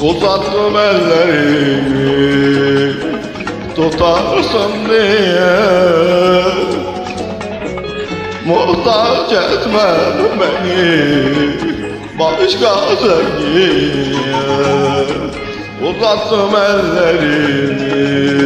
Uzattım ellerimi Tutarsın diye Muhtaç etme beni Başka sevgiye Uzattım ellerimi